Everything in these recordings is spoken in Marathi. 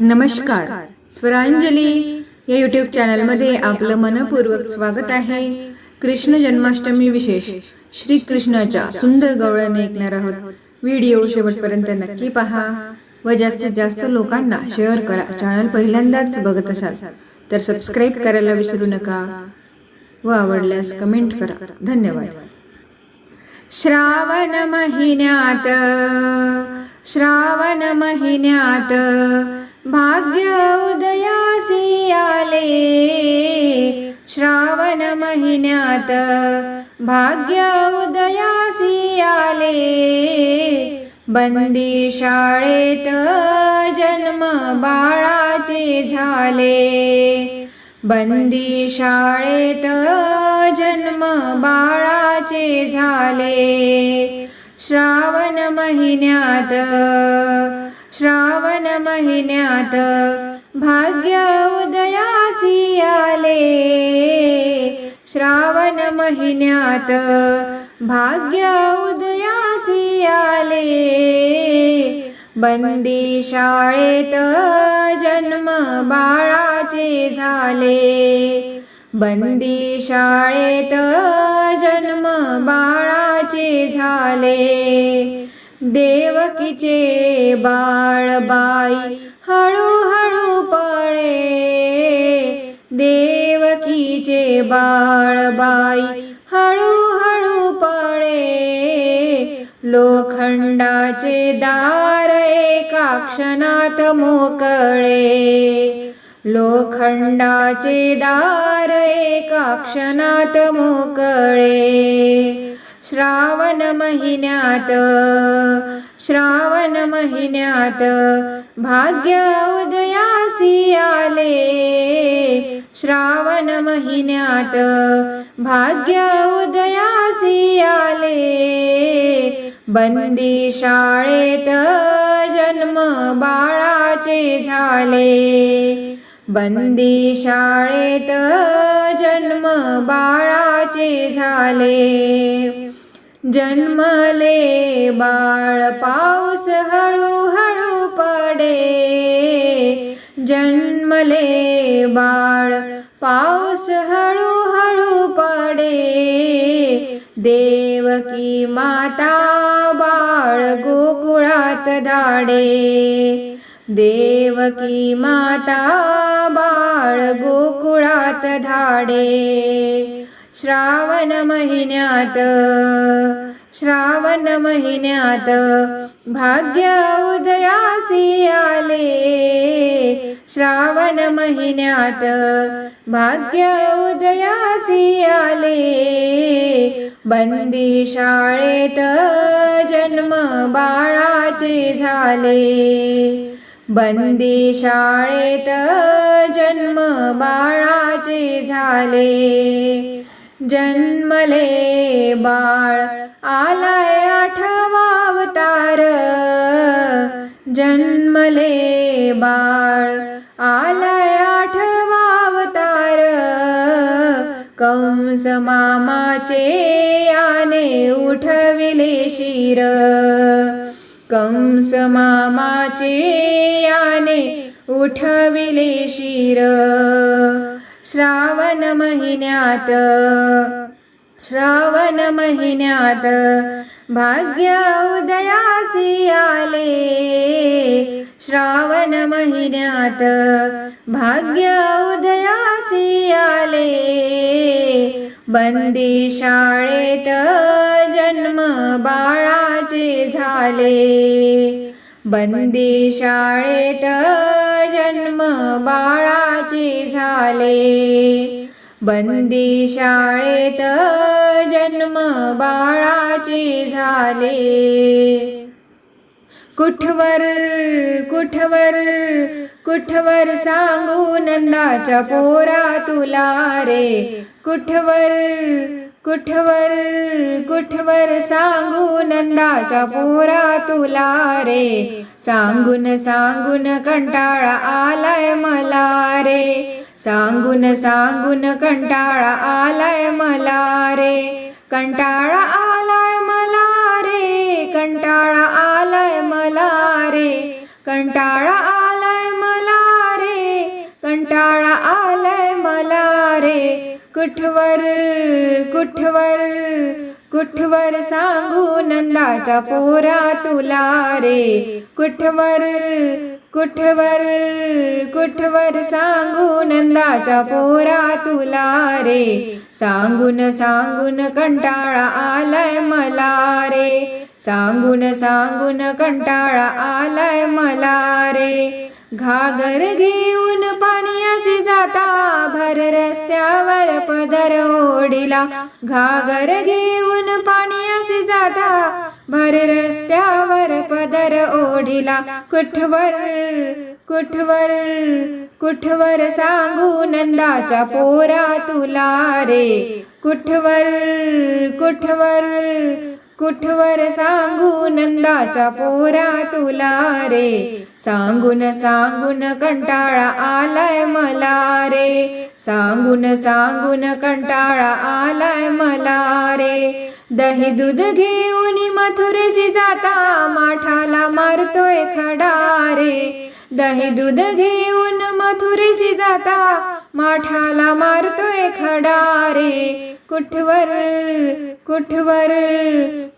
नमस्कार. स्वरांजली या यूट्यूब चॅनलमध्ये आपलं मनपूर्वक स्वागत आहे. कृष्ण जन्माष्टमी विशेष. श्री कृष्णाच्या सुंदर गवळ्याने ऐकणार आहोत. व्हिडिओ शेवटपर्यंत नक्की पहा. व जास्तीत जास्त लोकांना शेअर करा. चॅनल पहिल्यांदाच बघत असाल तर सबस्क्राईब करायला विसरू नका. व आवडल्यास कमेंट करा. धन्यवाद. श्रावण महिन्यात श्रावण महिन्यात भाग्य उदयासी आले. श्रावण महिन्यात भाग्य उदयासी आले. बंदी शाळेत जन्म बाळाचे झाले. बंदी शाळेत जन्म बाळाचे झाले. श्रावण महिन्यात श्रावण महिन्यात भाग्य उदयासी आले श्रावण महिन्यात भाग्य उदयासी आले बंदी शाळेत जन्म बाळाचे झाले। बंदी शाळेत जन्म बाळाचे झाले। देवकीचे बाळबाई हळूहळू पळे. देवकीचे बाळबाई हळूहळू पळे. लोखंडाचे दार एका क्षणात मोकळे. लोखंडाचे दार एका क्षणात मोकळे. श्रावण महिन्यात श्रावण महिन्यात भाग्य उदयासी आले. श्रावण महिन्यात भाग्य उदयासी आले. बंदी शाळेत जन्म बाळाचे झाले. बंदी शाळेत जन्म बाळ बाळाचे झाले. जन्मले बाळ पाऊस हळूहळू पडे. जन्मले बाळ पाऊस हळूहळू पडे. देवकी माता बाळ गोकुळात धाडे. देवकी माता बाळ गोकुळात धाडे. श्रावण महिन्यात श्रावण महिन्यात भाग्य उदयासी आले. श्रावण महिन्यात भाग्य उदयासी आले. बंदी शाळेत जन्म बाळाचे झाले. बंदी शाळेत जन्म बाळाचे झाले. जन्मले बाळ आलाय आठवा अवतार जन्मले बाळ आलाय आठवा अवतार कंस मामाचे याने उठविले शिर. कंस मामाचे याने उठविले शिर. श्रावण महिन्यात श्रावण महिन्यात भाग्य उदयासी आले. श्रावण महिन्यात भाग्य उदयासी आले. बंदी शाळेत जन्म बाळाचे झाले. बंदी शाळेत जन्म बाळाचे झाले. बंदी शाळेत जन्म बाळाचे झाले. कुठवर कुठवर कुठवर सांगू नंदाच्या पोरा तुला रे? कुठवर कुठवर कुठवर सांगू नंदाच्या पोरा तुला रे? सांगून सांगून कंटाळा आलाय मला रे. सांगून सांगून कंटाळा आलाय मला रे. कंटाळा आलाय मला रे कंटाळा आलाय मला रे. कंटाळा कंटाळा आलाय मला रे. कुठवर कुठवर कुठवर सांगू नंदाच्या पोरा तुला रे. कुठवर कुठवर कुठवर सांगू नंदाच्या पोरा तुला रे. सांगून सांगून कंटाळा आलाय मला रे. सांगून सांगून कंटाळा आलाय मला रे. घागर घेऊन पाण्याशी जाता भर रस्त्यावर पदर ओढिला. घागर घेऊन पाण्याशी जाता भर रस्त्यावर पदर ओढिला. कुठवर कुठवर कुठवर सांगू नंदाच्या पोरा तुला रे? कुठवर कुठवर कुठवर सांगू नंदाच्या पोरा तुला रे? सांगून सांगून कंटाळा आलाय मला रे. सांगून सांगून कंटाळा आलाय मला रे. दही दूध घेऊन मथुरेशी जाता माठाला मारतोय खडा रे. दही दूध घेऊन मथुरेशी जाता. माठाला मारतोय खडा रे कुठवर कुठवर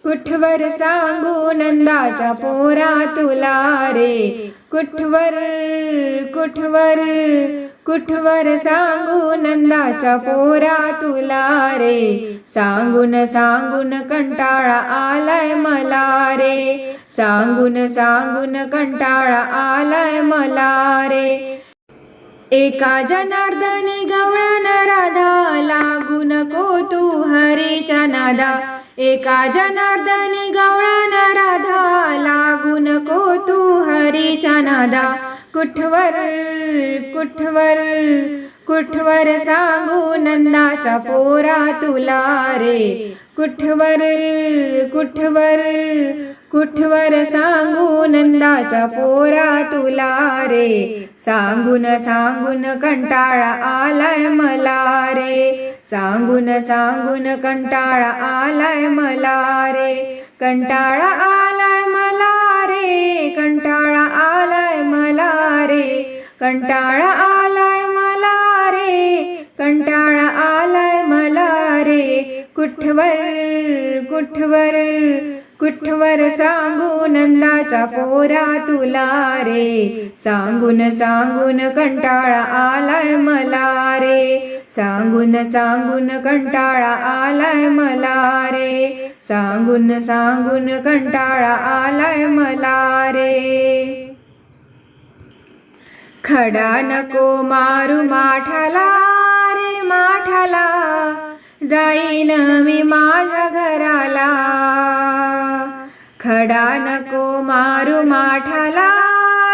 कुठवर सांगू नंदाच्या पोरा तुला रे. कुठवर कुठवर कुठवर सांगू नंदाच्या पोरा तुला रे? सांगून सांगून कंटाळा आलाय मला रे. सांगून सांगून कंटाळा आलाय मला रे. एका जनार्दनी गवळण राधा लागू नको तू हरीच्या नादा. एका जनार्दनी गवळण राधा लागून नको तू हरीच्या नादा. कुठवर कुठवर कुठवर सांगू नंदाच्या पोरा तुला रे? कुठवर कुठवर कुठवर सांगू नंदाच्या पोरा तुला रे? सांगून सांगून कंटाळा आलाय मला रे. सांगून सांगून कंटाळा आलाय मला रे. कंटाळा आलाय मला रे. कंटाळा आलाय मला रे. कंटाळा आलाय मला रे. कंटाळा आलाय मला रे. कुठवर कुठवर कुठवर सांगू नंदाच्या पोरा तुला रे? सांगून सांगून कंटाळा आलाय मला रे. सांगून सांगून कंटाळा आलाय मला रे. सांगून सांगून कंटाळा आलाय मला रे. खडा नको मारू माठाला रे माठाला. जाईन मी माझ्या घराला. खडा नको मारू माठाला.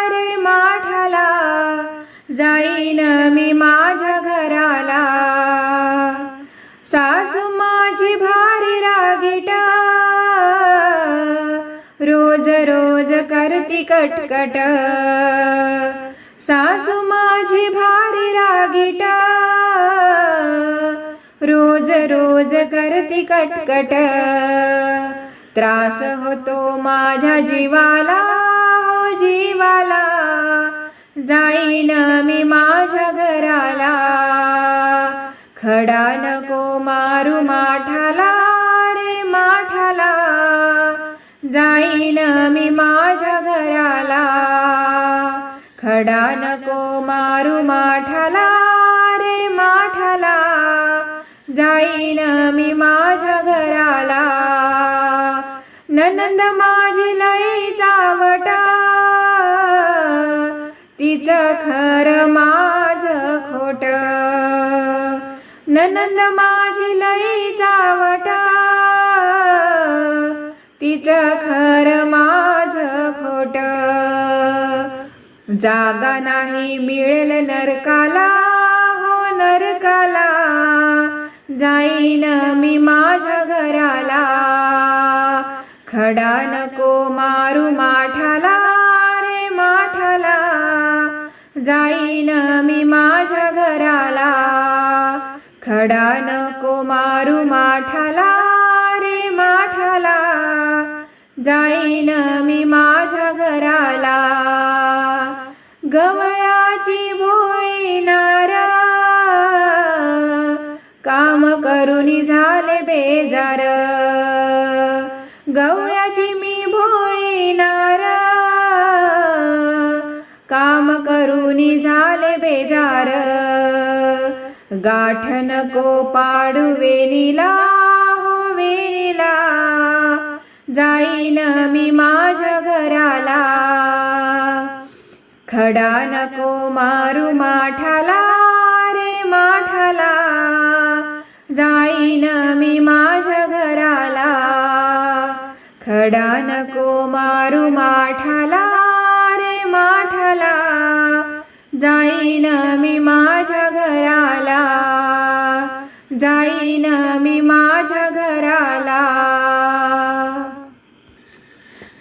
रे माठाला. जाईन मी माझ्या घराला. सासू माझी भारी रागीटा. रोज रोज करती कटकट. सासू माझी भारी रागीटा. रोज करती कटकट त्रास होतो माझ्या जीवाला हो जीवाला. जाईन मी माझ्या घराला. खडा नको मारू माठाला रे माठाला. जाईन मी माझ्या घराला. खडा नको मारू माठाला. मी माझ्या घराला. ननंद माझी लई चावटा. तिचं खरं माझ खोट. ननंद माझी लई चावटा. तिचं खरं माझ खोट. जागा नाही मिळेल नरकाला. जाईन मी माझ्या घराला. खडा नको मारू माठाला रे माठाला. जाईन मी माझ्या घराला. खडा नको मारू माठाला रे माठाला. जाईन मी माझ्या घराला. गवळाची भोळी ना बेजार गवळ्याची मी भोळी नारा. काम करूनी झाले बेजार. गाठ नको पाडू वेलीला हो वेलीला जाईन मी माझ्या घराला. खडा नको मारू माठाला रे माठाला. खडा नको मारू माठाला रे माठाला जाईन मी माझ्या घराला जाईन मी माझ्या घराला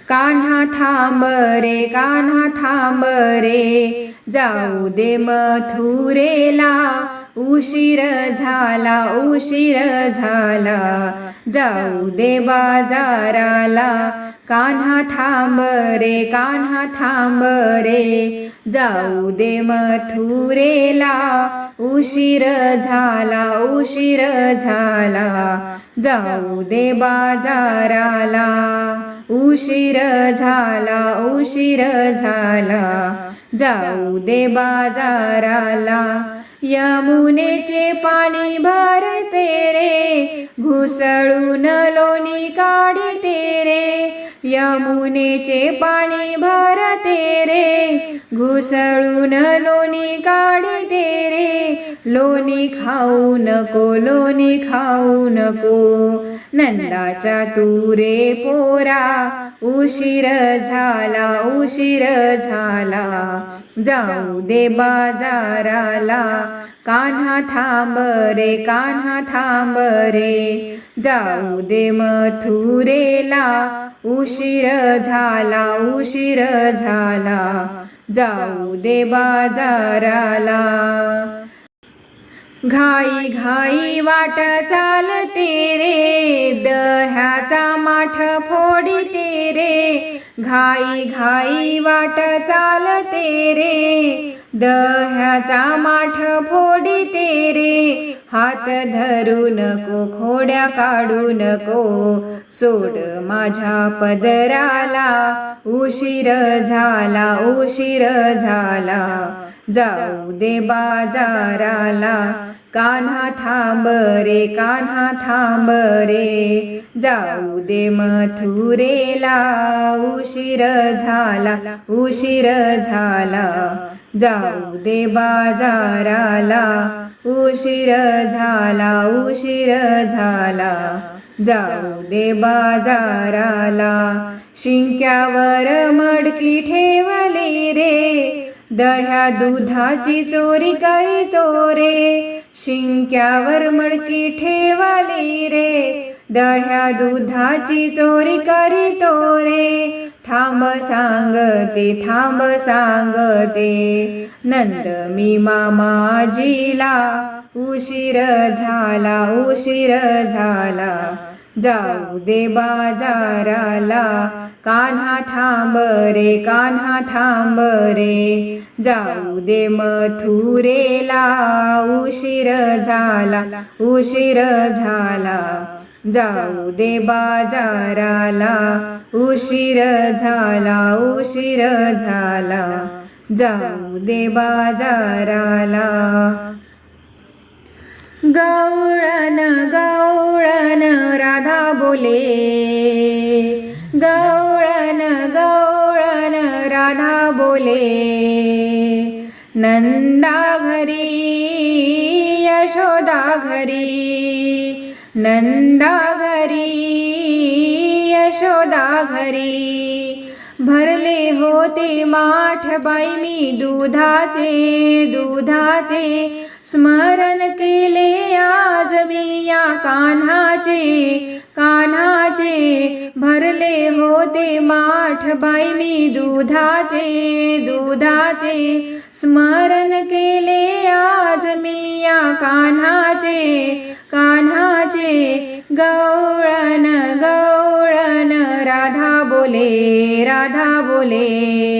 कान्हा थांब रे कान्हा थांब रे जाऊ दे मथुरेला उशीर झाला उशीर झाला. जाऊ दे बाजाराला. कान्हा थांब रे कान्हा थांब रे. जाऊ दे मथुरेला. उशीर झाला उशीर झाला. जाऊ दे बाजाराला. उशीर झाला उशीर झाला. जाऊ दे बाजाराला. यमुनेचे पाणी भरते रे घुसळून लोणी काढते रे. यमुनेचे पाणी भरते रे घुसळून लोणी काढते रे. लोणी खाऊ नको लोणी खाऊ नको. नंदाच्या तुरे पोरा उशीर झाला उशीर झाला. जाऊ दे बाजाराला. कान्हा थांब रे कान्हा थांब रे. जाऊ दे मथुरेला. उशीर झाला उशीर झाला. जाऊ दे बाजाराला. घाई घाई वाट चालते रे. दह्याचा माठ फोडिते रे. घाई घाई वाट चालते रे. दह्याचा माठ फोडिते रे. हात धरू नको खोड्या काढू नको. सोड माझ्या पदराला. उशीर झाला उशीर झाला. जाऊ दे बाजाराला. कान्हा थांब रे कान्हा थांब रे. जाऊ दे मथुरेला उशीर झाला उशीर झाला. जाऊ दे बाजाराला उशीर झाला उशीर झाला. जाऊ दे बाजाराला शिंक्यावर मडकी ठेवली रे. दह्या दुधाची चोरी करीतो रे. शिंक्यावर मडकी ठेवाली रे. दह्या दुधाची चोरी करीतो रे. थांब सांगते थांब सांगते. नंद मी मामाजीला उशीर झाला उशीर झाला. जाऊ दे बाजाराला. कान्हा थांब रे कान्हा थांब रे. जाऊ दे मथुरेला. उशीर झाला उशीर झाला. जाऊ दे बाजाराला. उशीर झाला उशीर झाला. जाऊ दे बाजाराला. गौळण गौळण बोले गौळन गौळन राधा बोले नंदा घरी यशोदा घरी नंदा घरी यशोदा घरी. भरले होते माठ बाई मी दुधाचे दुधाचे स्मरण केले आज मी या कान्हाचे कान्हाचे. भरले होते माठ बाई मी दुधाचे दुधाचे. स्मरण केले आज मी या कान्हाचे कान्हाचे. गौळण गौळण राधा बोले राधा बोले.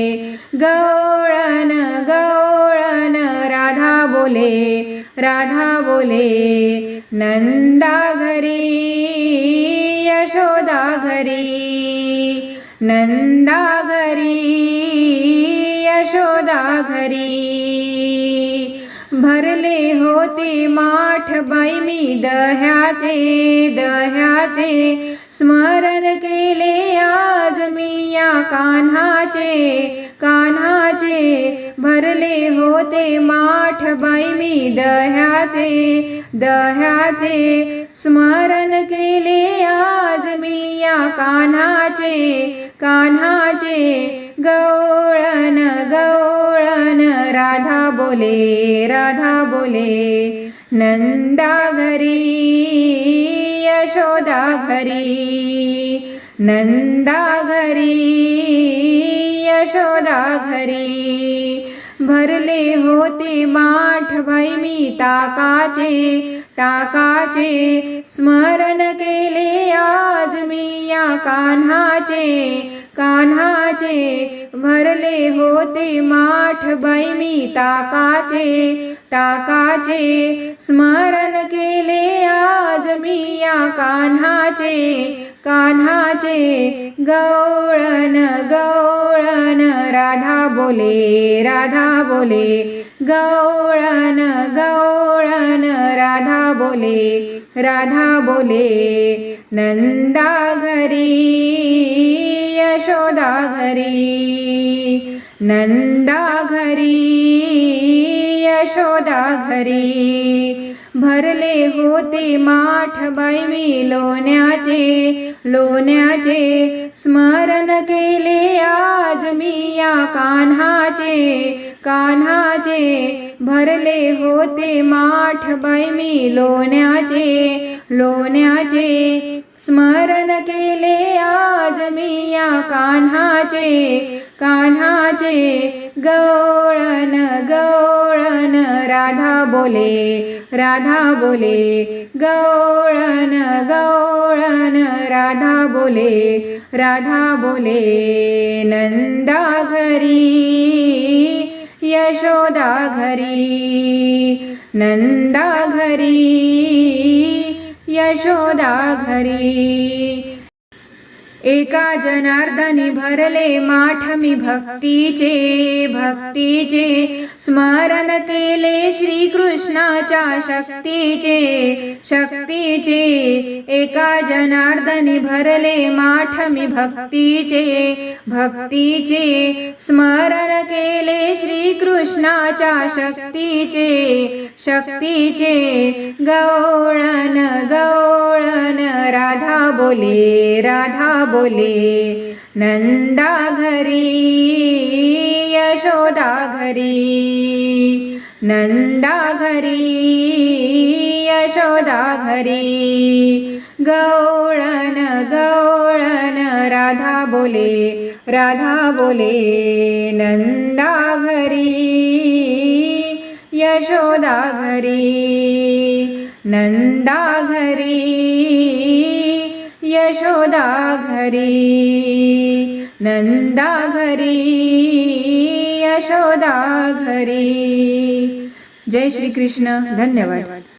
बोले राधा बोले नंदा घरी यशोदा घरी नंदा घरी यशोदा घरी. भरले होते माठ बाई मी दह्याचे दह्याचे स्मरण केले आज मी या कान्हाचे कान्हाचे. भरले होते माठ बाई मी दह्याचे दह्याचे. स्मरण केले आज मी या कान्हाचे कान्हाचे. गवळण गवळण राधा बोले राधा बोले. नंदा घरी. यशोदा घरी नंदा घरी यशोदा घरी भरले होते माठ बाई मी ताकाचे ताकाचे स्मरण केले आज मी या कान्हाचे कान्हाचे भरले होते माठ बाई मी ताकाचे ताकाचे स्मरण केले आज मी या कान्हाचे कान्हाचे गवळण गवळण राधा बोले राधा बोले गवळण गवळण राधा बोले राधा बोले नंदा घरी यशोदा घरी नंदा घरी यशोदा घरी. भरले होते माठ बैमी मी लोण्याचे. लोण्याचे स्मरण केले आज मी या कान्हाचे. कान्हाचे भरले होते माठ बैमी मी लोण्याचे. लोण्याचे स्मरण केले आज मी या कान्हाचे कान्हाचे गवळण गवळण. राधा बोले राधा बोले गवळण गवळण. राधा बोले राधा बोले नंदा घरी यशोदा घरी नंदा घरी यशोदा घरी। एका जनार्दनी भरले माठ मी भक्तीचे भक्तीचे. स्मरण केले श्रीकृष्णाच्या शक्तीचे शक्तीचे. एका जनार्दनी भरले माठ मी भक्तीचे भक्तीचे. स्मरण केले श्रीकृष्णाच्या शक्तीचे शक्तीचे. गौळन गौळन राधा बोले राधा बोले नंदा घरी यशोदा घरी. नंदा घरी यशोदा घरी. गौळन गौळन राधा बोले राधा बोले नंदा घरी यशोदा घरी. नंदा घरी यशोदा घरी नंदा घरी यशोदा घरी. जय श्री कृष्ण धन्यवाद.